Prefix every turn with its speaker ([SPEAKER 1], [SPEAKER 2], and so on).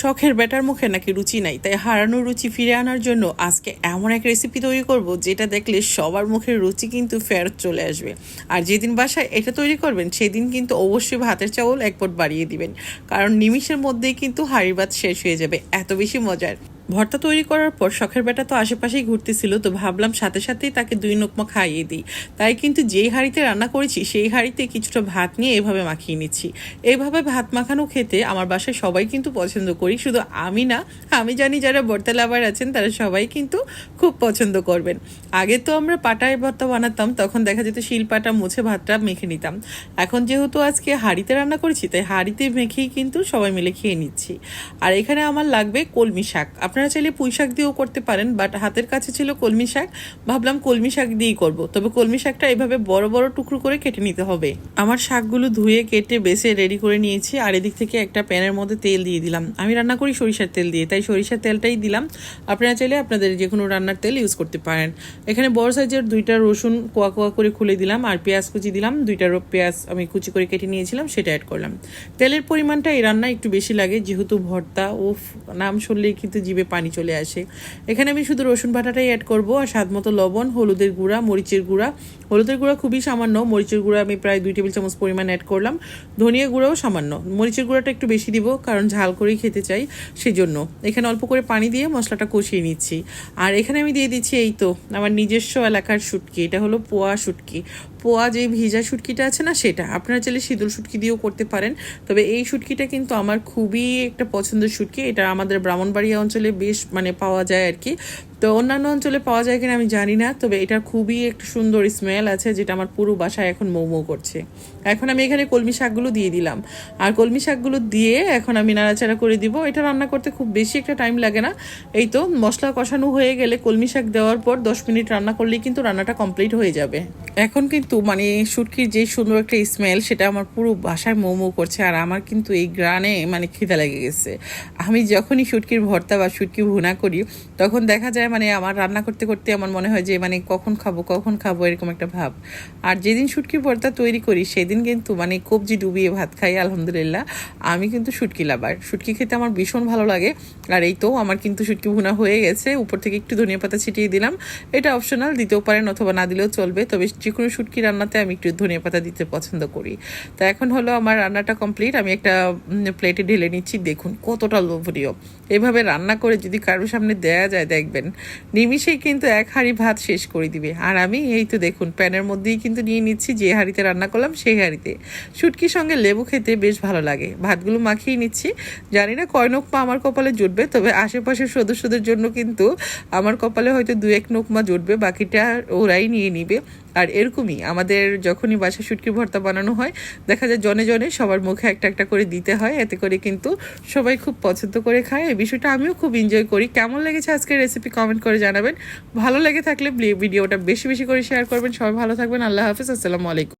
[SPEAKER 1] শখের বেটার মুখে নাকি রুচি নাই, তাই হারানো রুচি ফিরে আনার জন্য আজকে এমন এক রেসিপি তৈরি করব, যেটা দেখলে সবার মুখের রুচি কিন্তু ফেরত চলে আসবে। আর যেদিন বাসায় এটা তৈরি করবেন, সেদিন কিন্তু অবশ্যই ভাতের চাউল একপট বাড়িয়ে দিবেন, কারণ নিমিষের মধ্যেই কিন্তু হাঁড়ির ভাত শেষ হয়ে যাবে, এত বেশি মজার। ভর্তা তৈরি করার পর শখের বেটা তো আশেপাশেই ঘুরতেছিল, তো ভাবলাম সাথে সাথেই তাকে দুই নোকমা খাইয়ে দিই। তাই কিন্তু যেই হাঁড়িতে রান্না করেছি, সেই হাঁড়িতে কিছুটা ভাত নিয়ে এভাবে মাখিয়ে নিচ্ছি। এইভাবে ভাত মাখানো খেতে আমার বাসায় সবাই কিন্তু পছন্দ করি, শুধু আমি না, আমি জানি যারা ভর্তা লাভার আছেন, তারা সবাই কিন্তু খুব পছন্দ করবেন। আগে তো আমরা পাটায় ভর্তা বানাতাম, তখন দেখা যেত শিলপাটা মুছে ভাতটা মেখে নিতাম। এখন যেহেতু আজকে হাঁড়িতে রান্না করেছি, তাই হাঁড়িতে মেখেই কিন্তু সবাই মিলে খেয়ে নিচ্ছি। আর এখানে আমার লাগবে কলমি শাক আপনারা চাইলে পুঁই শাক দিয়েও করতে পারেন বাট হাতের কাছে ছিল কলমি শাক। ভাবলাম কলমি শাক দিয়েই করব। তবে কলমি শাকটা এভাবে বড় বড় টুকরো করে কেটে নিতে হবে। আমার শাকগুলো ধুয়ে, কেটে, বেছে রেডি করে নিয়েছি। আর এদিক থেকে একটা প্যানের মধ্যে তেল দিয়ে দিলাম। আমি রান্না করি সরিষার তেল দিয়ে, তাই সরিষার তেলটাই দিলাম। আপনারা চাইলে আপনাদের যে কোনো রান্নার তেল ইউজ করতে পারেন। এখানে বড় সাইজের দুইটা রসুন কোয়া কোয়া করে খুলে দিলাম, আর পেঁয়াজ কুচি দিলাম। দুইটা পেঁয়াজ আমি কুচি করে কেটে নিয়েছিলাম, সেটা অ্যাড করলাম। তেলের পরিমাণটা এই রান্না একটু বেশি লাগে, যেহেতু ভর্তা ও নাম শুনলেই কিন্তু জিভে পানি চলে আসে। এখানে আমি শুধু রসুন বাটাটাই অ্যাড করব আর স্বাদ মতো লবণ, হলুদের গুঁড়া, মরিচের গুঁড়া। হলুদের গুঁড়া খুবই সামান্য, মরিচের গুঁড়া আমি প্রায় দুই টেবিল চামচ পরিমাণ অ্যাড করলাম। ধনিয়া গুঁড়াও সামান্য, মরিচের গুঁড়াটা একটু বেশি দিব কারণ ঝাল করেই খেতে চাই সেই জন্য এখানে অল্প করে পানি দিয়ে মশলাটা কষিয়ে নিচ্ছি। আর এখানে আমি দিয়ে দিচ্ছি এই তো আমার নিজস্ব এলাকার শুটকি, এটা হলো পোয়া শুটকি। পোয়া যে ভিজা শুটকিটা আছে না, সেটা। আপনারা চাইলে শীতল শুটকি দিয়েও করতে পারেন। তবে এই শুটকিটা কিন্তু আমার খুবই একটা পছন্দের শুটকি। এটা আমাদের ব্রাহ্মণবাড়িয়া অঞ্চলে বেশ মানে পাওয়া যায় আর কি। তো অন্যান্য অঞ্চলে পাওয়া যায় কিনা আমি জানি না, তবে এটার খুবই একটা সুন্দর স্মেল আছে যেটা আমার পুরো বাসায় এখন মৌমৌ করছে। এখন আমি এখানে কলমি শাকগুলো দিয়ে দিলাম। আর কলমি শাকগুলো দিয়ে এখন আমি নাড়াচাড়া করে দিব। এটা রান্না করতে খুব বেশি একটা টাইম লাগে না। এই তো মশলা কষানো হয়ে গেলে কলমি শাক দেওয়ার পর দশ মিনিট রান্না করলেই কিন্তু রান্নাটা কমপ্লিট হয়ে যাবে। এখন কিন্তু মানে শুটকির যে সুন্দর একটা স্মেল সেটা আমার পুরো বাসায় মোমো করছে আর আমার কিন্তু এই গ্রানে মানে খিদা লেগে গেছে। আমি যখনই শুটকির ভর্তা বা শুটকি ভুনা করি, তখন দেখা যায় মানে আমার রান্না করতে করতে আমার মনে হয় যে মানে কখন খাব কখন খাব, এরকম একটা ভাব। আর যেদিন শুটকির ভর্তা তৈরি করি, সেদিন কিন্তু মানে কবজি ডুবিয়ে ভাত খাই, আলহামদুলিল্লাহ। আমি কিন্তু শুটকি লাবার শুটকি খেতে আমার ভীষণ ভালো লাগে। আর এই তো আমার কিন্তু শুটকি ভুনা হয়ে গেছে। উপর থেকে একটু ধনিয়া পাতা ছিটিয়ে দিলাম। এটা অপশনাল দিতেও পারেন অথবা না দিলেও চলবে। তবে যে কোনো শুটকি রান্নাতে আমি একটু ধনিয়া পাতা দিতে পছন্দ করি। তো এখন হলো আমার রান্নাটা কমপ্লিট আমি একটা প্লেটে ঢেলে নিচ্ছি। দেখুন কতটা লোভনীয়। এভাবে রান্না করে যদি কারোর সামনে দেয়া যায়, দেখবেন। নিমিষেই কিন্তু এক হাঁড়ি ভাত শেষ করে দিবে। আর আমি, এই তো দেখুন, প্যানের মধ্যেই কিন্তু নিয়ে নিচ্ছি, যে হাঁড়িতে রান্না করলাম সেই হাঁড়িতে। শুটকির সঙ্গে লেবু খেতে বেশ ভালো লাগে। ভাতগুলো মাখিয়ে নিচ্ছি। জানি না কয় নোকমা আমার কপালে জুটবে, তবে আশেপাশের সদস্যদের জন্য কিন্তু আমার কপালে হয়তো দু এক নোকমা জুটবে, বাকিটা ওরাই নিয়ে নিবে। আর এরকমই আমাদের যখনই বাসা শুটকি ভর্তা বানানো হয়, দেখা যায় জনে জনে সবার মুখে একটা একটা করে দিতে হয়, এতে করে কিন্তু সবাই খুব পছন্দ করে খায়। এই বিষয়টা আমিও খুব এনজয় করি। কেমন লেগেছে আজকের রেসিপি কমেন্ট করে জানাবেন। ভালো লেগে থাকলে ভিডিওটা বেশি বেশি করে শেয়ার করবেন। সবাই ভালো থাকবেন। আল্লাহ হাফিজ। আসসালামু আলাইকুম।